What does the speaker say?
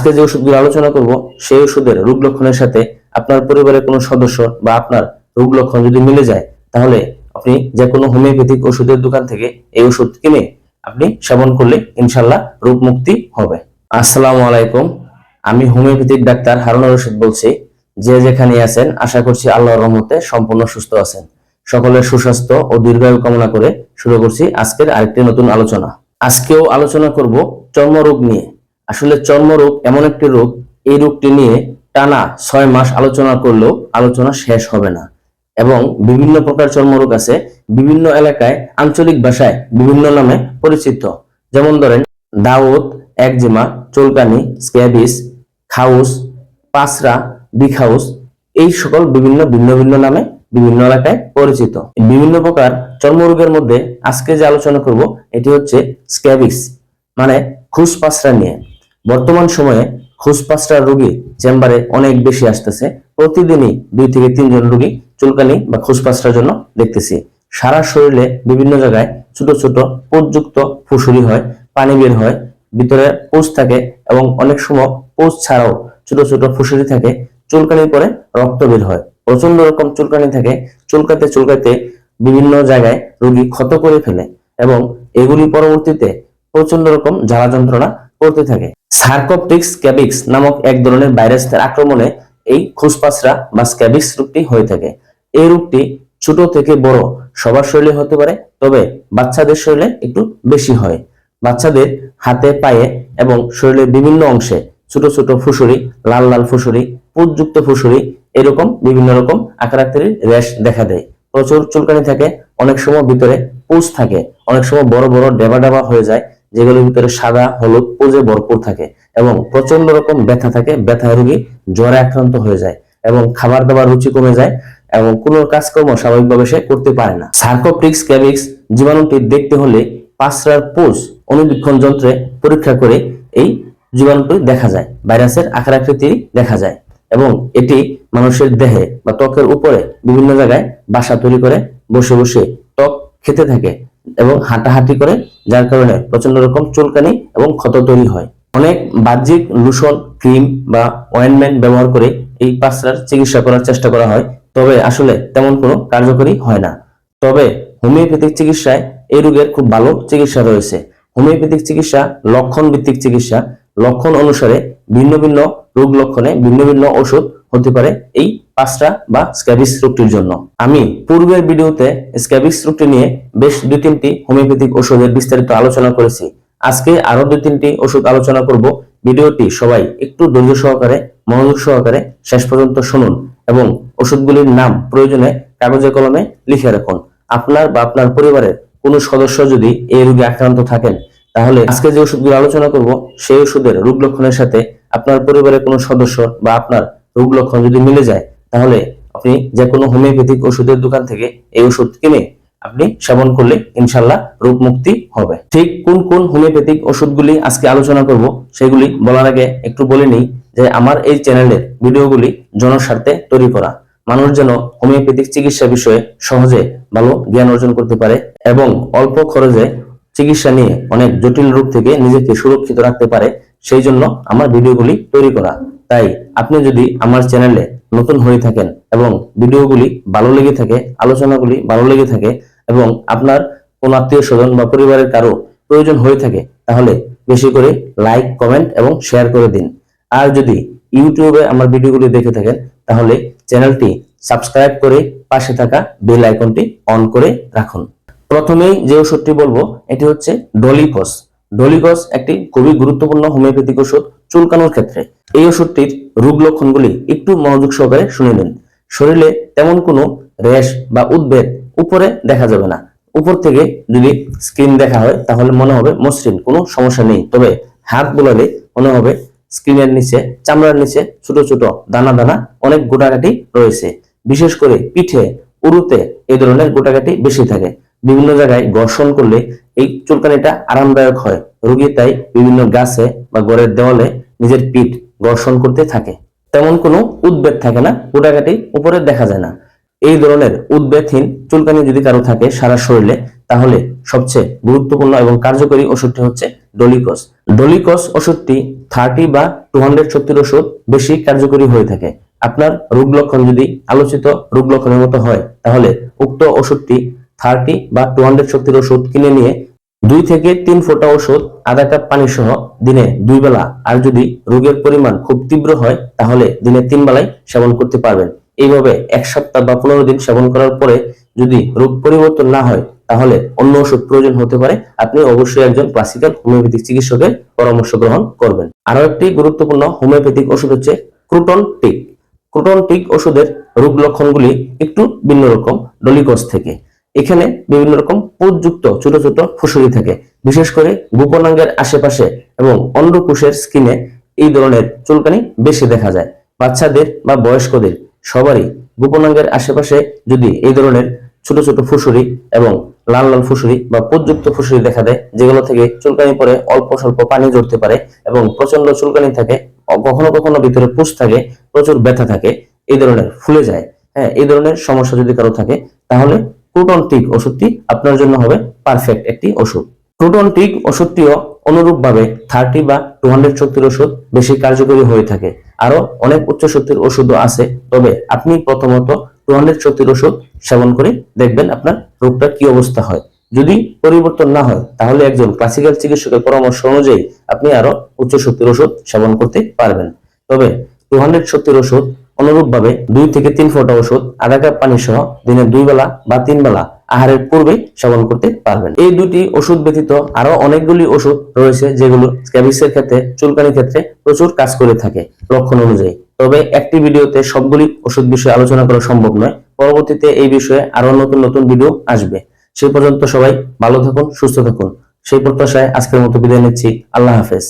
আজকে যে ওষুধগুলো আলোচনা করব, সেই ওষুধের রোগ লক্ষণের সাথে আপনার পরিবারের কোনো সদস্য বা আপনার রোগ লক্ষণ যদি মিলে যায়, তাহলে আপনি যে কোনো হোমিওপ্যাথিক ওষুধের দোকান থেকে এই ওষুধ কিনে আপনি সেবন করলে ইনশাল্লাহ রোগ মুক্তি হবে। আসসালামু আলাইকুম। আমি হোমিওপ্যাথিক ডাক্তার হারুন রশিদ বলছি। যে যেখানে আছেন, আশা করছি আল্লাহর রহমতে সম্পূর্ণ সুস্থ আছেন। সকলের সুস্বাস্থ্য ও দীর্ঘায়ু কামনা করে শুরু করছি আজকের আরেকটি নতুন আলোচনা। আজকেও আলোচনা করব চর্মরোগ নিয়ে। আসলে চর্মরোগ এমন একটি রোগ, এই রোগটি নিয়ে টানা ছয় মাস আলোচনা করলেও আলোচনা শেষ হবে না। এবং বিভিন্ন প্রকার চর্মরোগ আছে, বিভিন্ন এলাকায় আঞ্চলিক ভাষায় বিভিন্ন নামে পরিচিত। যেমন ধরেন দাউদ একজিমা, চুলকানি, স্ক্যাবিস, খাউস, পাসরা, বিখাউস, এই সকল বিভিন্ন ভিন্ন ভিন্ন নামে বিভিন্ন এলাকায় পরিচিত। বিভিন্ন প্রকার চর্মরোগের মধ্যে আজকে যে আলোচনা করব, এটি হচ্ছে স্ক্যাবিস মানে খুশ পাসরা নিয়ে। বর্তমান সময়ে খুসপাসরা রোগী চেম্বারে অনেক বেশি আসতেছে। প্রতিদিনই দুই থেকে তিনজন রোগী চুলকানি বা খুসপাসরার জন্য দেখতেছি। সারা শরীরে বিভিন্ন জায়গায় ছোট ছোট পোষযুক্ত ফুসুরি হয়, পানি বের হয়, ভিতরে পোষ থাকে এবং অনেক সময় পোষ ছাড়াও ছোট ছোট ফুসুরি থাকে, চুলকানির পরে রক্ত বের হয়। প্রচণ্ড রকম চুলকানি থাকে। চুলকাতে চুলকাতে বিভিন্ন জায়গায় রোগী ক্ষত করে ফেলে এবং এগুলি পরবর্তীতে প্রচণ্ড রকম জ্বালা যন্ত্রণা করতে থাকে। সার্কোপটিক্স ক্যাবিক্স নামক এক ধরনের ভাইরাসের আক্রমণে এই খুসপাসরা বা স্ক্যাবিক্স রোগটি হয়ে থাকে। এই রোগটি ছোট থেকে বড়, সবার শরীরে হতে পারে, তবে বাচ্চাদের শরীরে একটু বেশি হয়। বাচ্চাদের হাতে, পায়ে এবং শরীরের বিভিন্ন অংশে ছোট ছোট ফুসুরি, লাল লাল ফুসুরি, পুতযুক্ত ফুসুরি, এরকম বিভিন্ন রকম আকার আকৃতির র্যাশ দেখা দেয়। প্রচুর চুলকানি থাকে, অনেক সময় ভিতরে পুষ থাকে, অনেক সময় বড় বড় ডেবা ডেবা হয়ে যায় যেগুলোর ভিতরে সাদা, হলুদ পুজে ভরপুর থাকে এবং প্রচণ্ড রকম ব্যথা থাকে, ব্যথা রোগী জ্বরে আক্রান্ত হয়ে যায় এবং খাবার দাবার রুচি কমে যায় এবং কোনো কাজকর্ম স্বাভাবিকভাবে সে করতে পারে না। সার্কোপ্টিক্স ক্যাবিক্স জীবাণুটি দেখতে হলে পাঁচরার পোষ অনুবীক্ষণ যন্ত্রে পরীক্ষা করে এই জীবাণুটি দেখা যায়, ভাইরাসের আকার আকৃতি দেখা যায় এবং এটি মানুষের দেহে বা ত্বকের উপরে বিভিন্ন জায়গায় বাসা তৈরি করে, বসে বসে ত্বক খেতে থাকে। এবং হাঁটাহাঁটি করে, যার কারণে প্রচণ্ড রকম চুলকানি এবং ক্ষত তৈরি হয়। অনেক বাহ্যিক লোশন ক্রিম বা অয়েন্টমেন্ট ব্যবহার করে এই পাঁচরার চিকিৎসা করার চেষ্টা করা হয়, তবে আসলে তেমন কোনো কার্যকরী হয় না। তবে হোমিওপ্যাথিক চিকিৎসায় এই রোগের খুব ভালো চিকিৎসা রয়েছে। হোমিওপ্যাথিক চিকিৎসা লক্ষণ ভিত্তিক চিকিৎসা, লক্ষণ অনুসারে ভিন্ন ভিন্ন রোগ লক্ষণে ভিন্ন ভিন্ন ওষুধ হতে পারে এই পাঁচটা বা স্ক্যাবিস রোগটির জন্য। আমি পূর্বের ভিডিওতে স্ক্যাবিস রোগটি নিয়ে বেশ দুই তিনটি হোমিওপ্যাথিক ওষুধের বিস্তারিত আলোচনা করেছি। আজকে আরও দুই তিনটি ওষুধ আলোচনা করব। ভিডিওটি সবাই একটু ধৈর্য সহকারে, মনোযোগ সহকারে শেষ পর্যন্ত শুনুন এবং ওষুধগুলির নাম প্রয়োজনে কাগজে কলমে লিখে রাখুন। আপনার বা আপনার পরিবারের কোনো সদস্য যদি এই রোগে আক্রান্ত থাকেন, তাহলে আজকে যে ওষুধগুলো আলোচনা করব, সেই ওষুধের রোগ লক্ষণের সাথে আপনার পরিবারের কোনো সদস্য বা আপনার রোগ লক্ষণ যদি মিলে যায়, তাহলে আপনি যে কোনো হোমিওপ্যাথিক ওষুধের দোকান থেকে এই ওষুধ কিনে আপনি সেবন করলে ইনশাল্লাহ রোগ মুক্তি হবে। ঠিক কোন কোন হোমিওপ্যাথিক ওষুধগুলি আজকে আলোচনা করব, সেগুলি বলার আগে একটু বলে নিই যে আমার এই চ্যানেলের ভিডিওগুলি জনস্বার্থে তৈরি করা। মানুষ যেন হোমিওপ্যাথিক চিকিৎসা বিষয়ে সহজে ভালো জ্ঞান অর্জন করতে পারে এবং অল্প খরচে চিকিৎসা নিয়ে অনেক জটিল রোগ থেকে নিজেকে সুরক্ষিত রাখতে পারে, সেই জন্য আমার ভিডিওগুলি তৈরি করা। তাই আপনি যদি আমার চ্যানেলে নতুন হয়ে থাকেন এবং ভিডিওগুলি ভালো লেগে থাকে, আলোচনাগুলি ভালো লেগে থাকে এবং আপনার কোন আত্মীয় স্বজন বা পরিবারের কারও প্রয়োজন হয়ে থাকে, তাহলে বেশি করে লাইক, কমেন্ট এবং শেয়ার করে দিন। আর যদি ইউটিউবে আমার ভিডিওগুলি দেখে থাকেন, তাহলে চ্যানেলটি সাবস্ক্রাইব করে পাশে থাকা বেল আইকনটি অন করে রাখুন। প্রথমেই যে ওষুধটি বলব, এটি হচ্ছে ডলিকস। ডলিকস একটি খুবই গুরুত্বপূর্ণ হোমিওপ্যাথিক ওষুধ। চুলকানোর ক্ষেত্রে। এই ওষুধটির রোগ লক্ষণগুলি একটু মনোযোগ সহকারে শুনে নিন। শরীরে তেমন কোনো র্যাশ বা উদ্বেগ উপরে দেখা যাবে না। উপর থেকে যদি স্কিন দেখা হয়, তাহলে মনে হবে মসৃণ, কোনো সমস্যা নেই। তবে হাত বোলালে মনে হবে স্কিনের নিচে, চামড়ার নিচে ছোট ছোট দানা দানা অনেক গোটাকাটি রয়েছে। বিশেষ করে পিঠে, উরুতে এই ধরনের গোটাকাটি বেশি থাকে। বিভিন্ন জায়গায় ঘর্ষণ করলে এই চুলকানিটা আরামদায়ক হয়। রোগী তাই বিভিন্ন গাছে বা ঘরের দেওয়ালে নিজের পিঠ ঘর্ষণ করতে থাকে। তেমন কোনো উদ্বেগ থাকে না গোটাকাটি উপরে দেখা যায় না। এই ধরনের উদ্বেগহীন চুলকানি যদি কারও থাকে সারা শরীরে, তাহলে সবচেয়ে গুরুত্বপূর্ণ এবং কার্যকরী ওষুধটি হচ্ছে ডলিকস। ডলিকস ওষুধটি থার্টি বা টু হান্ড্রেড শক্তির ওষুধ বেশি কার্যকরী হয়ে থাকে। আপনার রোগ লক্ষণ যদি আলোচিত রোগ লক্ষণের মতো হয়, তাহলে উক্ত ওষুধটি থার্টি বা টু হান্ড্রেড শক্তির ওষুধ কিনে নিয়ে দুই থেকে তিন ফোঁটা ওষুধ, আধা কাপ পানি সহ দিনে দুই বেলা। আর যদি রোগের পরিমাণ খুব তীব্র হয়, তাহলে দিনে তিন বেলায় সেবন করতে পারবেন। এইভাবে এক সপ্তাহ বা পনেরো দিন সেবন করার পরে যদি রোগ পরিবর্তন না হয়, তাহলে অন্য ওষুধ প্রয়োজন হতে পারে। আপনি অবশ্যই একজন ক্লাসিক্যাল হোমিওপ্যাথিক চিকিৎসকের পরামর্শ গ্রহণ করবেন। আরও একটি গুরুত্বপূর্ণ হোমিওপ্যাথিক ওষুধ হচ্ছে ক্রুটন টিক। ক্রুটন টিক ওষুধের রোগ লক্ষণগুলি একটু ভিন্ন রকম ডলিকস থেকে। এখানে বিভিন্ন রকম পুজযুক্ত ছোট ছোট ফুসুরি থাকে। বিশেষ করে গোপনাঙ্গের আশেপাশে এবং অন্ডকোষের স্কিনে এই ধরনের চুলকানি বেশি দেখা যায়। বাচ্চাদের বা বয়স্কদের সবারই গোপনাঙ্গের আশেপাশে যদি এই ধরনের ছোট ছোট ফুসুরি এবং লাল লাল ফুসুরি বা পুজযুক্ত ফুসুরি দেখা দেয়, যেগুলো থেকে চুলকানি পরে অল্প স্বল্প পানি জড়তে পারে এবং প্রচণ্ড চুলকানি থাকে কখনো কখনো ভিতরে পুষ থাকে, প্রচুর ব্যথা থাকে, এই ধরনের ফুলে যায়। হ্যাঁ এই ধরনের সমস্যা যদি কারও থাকে, তাহলে ক্রুটন টিক ওষুধটি আপনার জন্য হবে পারফেক্ট একটি ওষুধ। ক্রুটন টিক ওষুধটিও অনুরূপভাবে থার্টি বা টু হান্ড্রেড শক্তির ওষুধ বেশি কার্যকরী হয়ে থাকে। আরও অনেক উচ্চ শক্তির ওষুধও আছে, তবে আপনি প্রথমত টু হান্ড্রেড শক্তির ওষুধ সেবন করে দেখবেন আপনার রোগটা কি অবস্থা হয়। যদি পরিবর্তন না হয়, তাহলে একজন ক্লাসিক্যাল চিকিৎসকের পরামর্শ অনুযায়ী আপনি আরও উচ্চ শক্তির ওষুধ সেবন করতে পারবেন। তবে টু হান্ড্রেড শক্তির ওষুধ অনুরূপভাবে দুই থেকে তিন ফোঁটা ওষুধ, আধা কাপ পানি সহ দিনে দুই বেলা বা তিন বেলা আহারের পূর্বে সেবন করতে পারবেন। এই দুটি ওষুধ ব্যতীত আরও অনেকগুলি ওষুধ রয়েছে যেগুলো স্ক্যাবিসের ক্ষেত্রে, চুলকানির ক্ষেত্রে প্রচুর কাজ করে থাকে লক্ষণ অনুযায়ী। তবে একটি ভিডিওতে সবগুলি ওষুধ বিষয়ে আলোচনা করা সম্ভব নয়। পরবর্তীতে এই বিষয়ে আরও নতুন নতুন ভিডিও আসবে। সেই পর্যন্ত সবাই ভালো থাকুন, সুস্থ থাকুন। সেই প্রত্যাশায় আজকের মতো বিদায় নিচ্ছি। আল্লাহ হাফেজ।